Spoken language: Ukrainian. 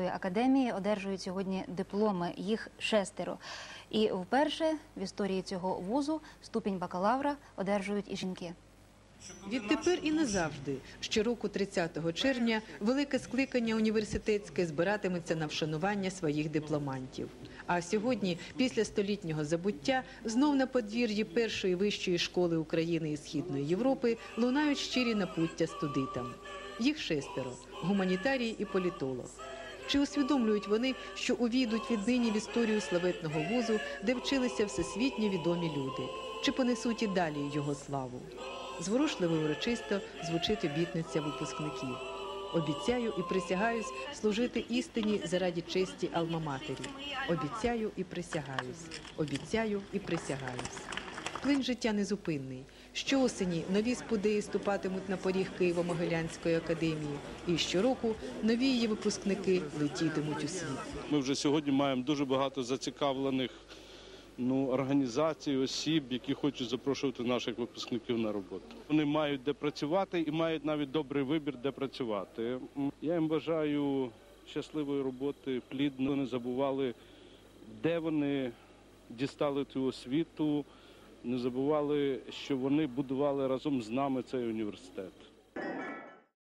академії одержують сьогодні дипломи. Їх шестеро. І вперше в історії цього вузу ступінь бакалавра одержують і жінки. Відтепер і назавжди. Щороку 30 червня велике скликання університетське збиратиметься на вшанування своїх дипломантів. А сьогодні, після столітнього забуття, знов на подвір'ї першої вищої школи України і Східної Європи лунають щирі напуття студитам. Їх шестеро гуманітарій і політолог. Чи усвідомлюють вони, що увійдуть віднині в історію славетного вузу, де вчилися всесвітньо відомі люди? Чи понесуть і далі його славу? Зворушливо і урочисто звучить обітниця випускників. Обіцяю і присягаюсь служити істині заради честі Алма-Матері. Обіцяю і присягаюсь. Обіцяю і присягаюсь. Плин життя незупинний. Щоосені нові спудеї ступатимуть на поріг Києво-Могилянської академії, і щороку нові її випускники летітимуть у світ. Ми вже сьогодні маємо дуже багато зацікавлених ну, організацій, осіб, які хочуть запрошувати наших випускників на роботу. Вони мають де працювати і мають навіть добрий вибір, де працювати. Я їм бажаю щасливої роботи, плідно не забували, де вони дістали цю освіту, не забували, що вони будували разом з нами цей університет.